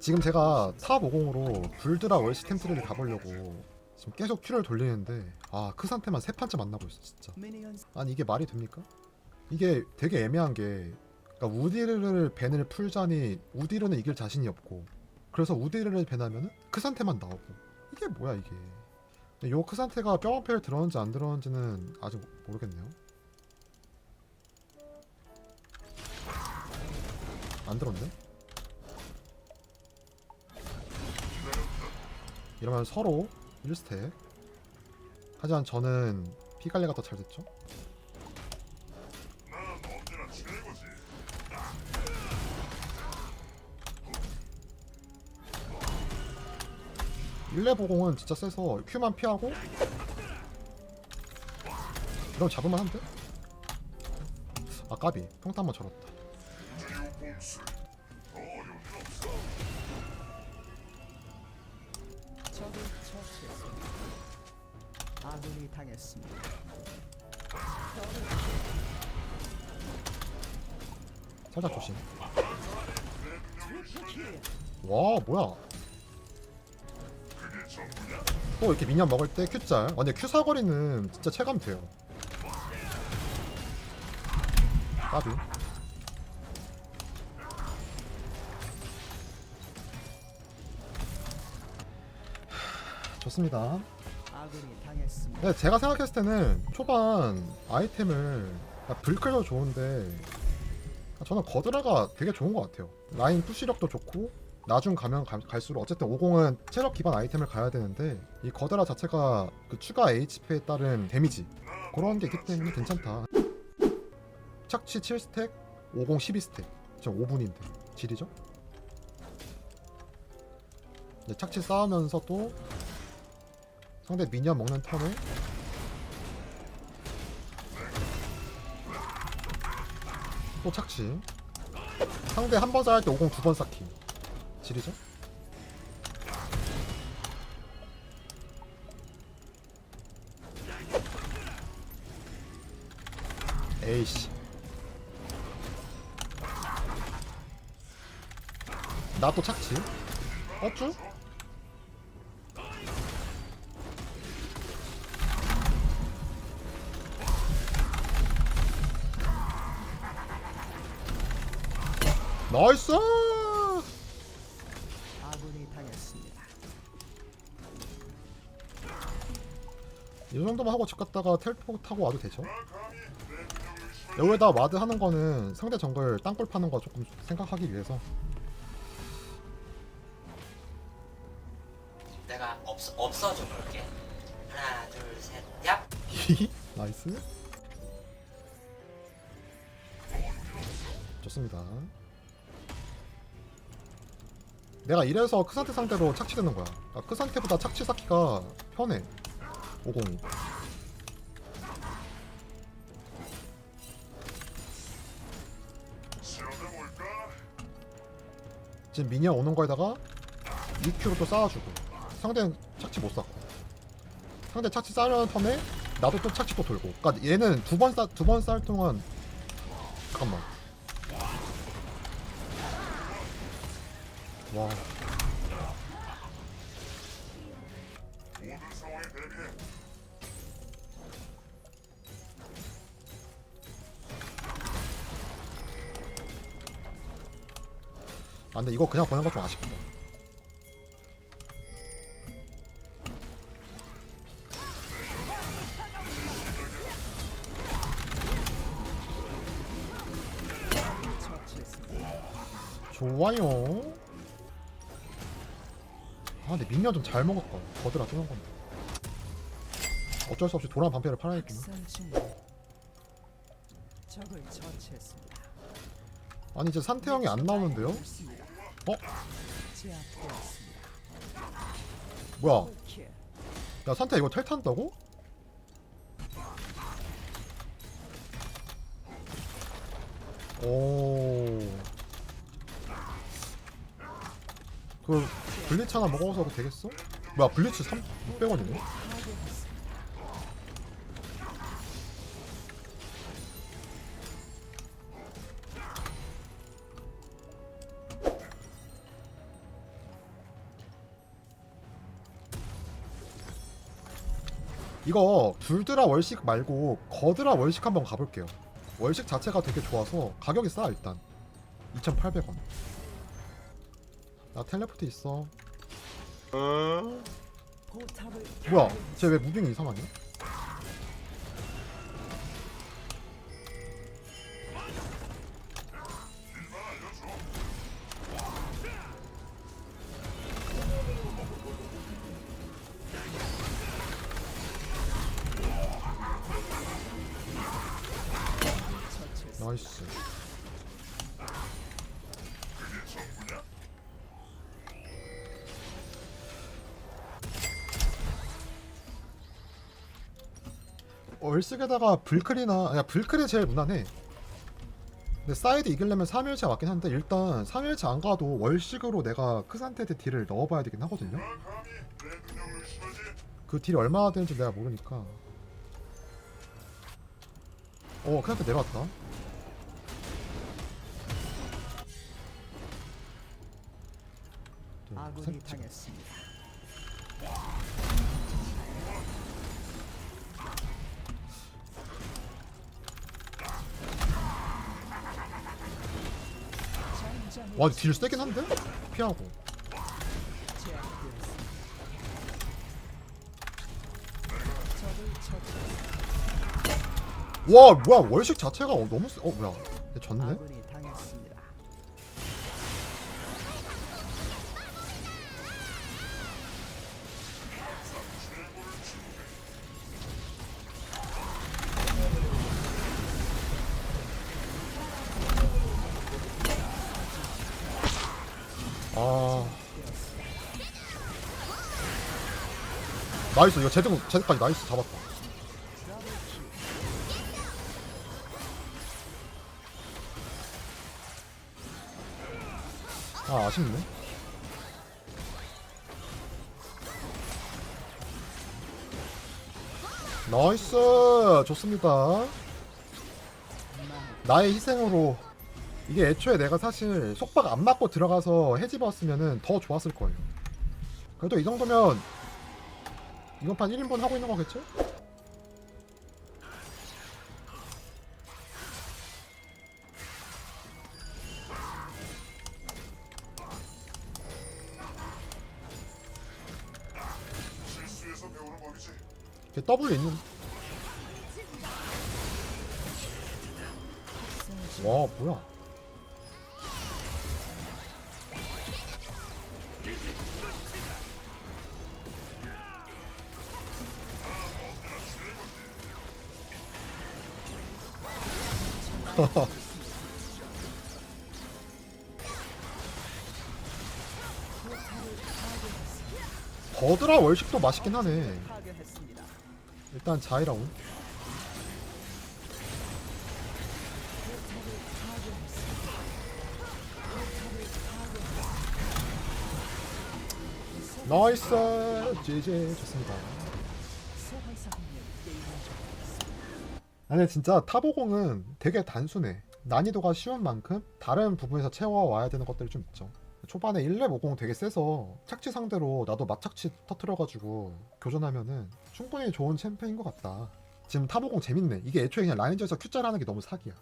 지금 제가 탑 50으로 불드라 월시 템트리를 가보려고 지금 계속 큐를 돌리는데 아 그 상태만 세 판째 만나고 있어 진짜. 아니 이게 말이 됩니까? 이게 되게 애매한 게 그러니까 우디르를 벤을 풀자니 우디르는 이길 자신이 없고 그래서 우디르를 벤하면은 그 상태만 나오고. 이게 뭐야 이게. 요 크산테가 뼈방패를 들었는지 안 들었는지는 아직 모르겠네요. 안 들었네 이러면 서로 1스택. 하지만 저는 피갈레가 더 잘 됐죠? 일레 보공은 진짜 세서 큐만 피하고 이러면 잡을만 한데? 아 까비. 평탄만 절었다 아군이 당했습니다. 살짝 조심. 와 뭐야? 또 이렇게 미니언 먹을 때 Q짤? 아 근데 Q 사거리는 진짜 체감 돼요. 까비. 하, 좋습니다 당했습니다. 네, 제가 생각했을 때는 초반 아이템을 아, 불클도 좋은데 아, 저는 거드라가 되게 좋은 것 같아요. 라인 푸시력도 좋고 나중 가면 가- 갈수록 어쨌든 50은 체력 기반 아이템을 가야 되는데 이 거드라 자체가 그 추가 HP에 따른 데미지 그런 게 있기 때문에 괜찮다. 착취 7스택, 50 12스택. 지금 5분인데 질이죠? 네, 착취 쌓으면서도 상대 미니언 먹는 턴에 또 착취. 상대 한 번 쌓을 때 50 두 번 쌓기. 질이죠? 에이씨. 나 또 착취? 어쭈? 나이스! 아군이 당했습니다. 이 정도만 하고 집 갔다가 텔포 타고 와도 되죠? 여기다 와드 하는 거는 상대 정글 땅굴 파는 거 조금 생각하기 위해서 내가 없 없어져 볼게. 하나, 둘, 셋, 얍. 나이스 좋습니다 내가 이래서 크산테 상대로 착취되는 거야. 아, 크산테보다 착취 쌓기가 편해. 502 지금 미니언 오는 거에다가 2큐로 또 쌓아주고. 상대는 착취 못 쌓고. 상대 착취 쌓으려는 턴에 나도 또 착취 또 돌고. 그니까 얘는 두 번 쌓 두 번 쌓을 동안 잠깐만 와 아 근데 이거 그냥 보낸 거좀 아쉽다. 좋아요 아 근데 미니언 좀 잘 먹었다 거드라 뜨는 건데 어쩔 수 없이 도란 반패를 중. 적을 처치했습니다. 아니 이제 산태형이 안 나오는데요? 어? 뭐야 킬. 야 산태 이거 텔 탄다고? 오. 그 블리츠 하나 먹어서도 되겠어? 뭐야 블리츠 3 600원이네? 이거 둘드라 월식 말고 거드라 월식 한번 가볼게요 월식 자체가 되게 좋아서 가격이 싸 일단 2800원 나 텔레포트 있어. 포탑을 뭐야? 쟤 왜 무빙이 이상하냐? 나이스. 얼쓱에다가 불클이나 야 불클이 제일 무난해. 근데 사이드 이기려면 3일차 맞긴 한데 일단 3일차 안 가도 월식으로 내가 크산테드 딜을 넣어봐야 되긴 하거든요. 그 딜이 얼마나 되는지 내가 모르니까. 어 크산테 내려왔다. 둘, 아군이 셋. 당했습니다. 와, 딜 세긴 한데? 피하고. 와, 뭐야, 월식 자체가 어, 너무 세. 어, 뭐야. 얘 졌네? 나이스, 이거 제등, 제등까지 나이스 잡았다. 아, 아쉽네. 나이스! 좋습니다. 나의 희생으로 이게 애초에 내가 사실 속박 안 맞고 들어가서 해집었으면은 더 좋았을 거예요. 그래도 이 정도면 이번 판 1인분 하고 있는 거겠죠? 걔 W 있는 와 뭐야 버드라 월식도 맛있긴 하네. 일단 자이라운. 나이스! 제제 좋습니다 소환사 공격 게임을 종료했습니다. 아니 진짜 타보공은 되게 단순해. 난이도가 쉬운 만큼 다른 부분에서 채워와야 되는 것들이 좀 있죠. 초반에 1렙 50 되게 세서 착취 상대로 나도 맞착취 터트려가지고 교전하면은 충분히 좋은 챔프인 것 같다. 지금 타보공 재밌네. 이게 애초에 그냥 라인저에서 Q자를 하는 게 너무 사기야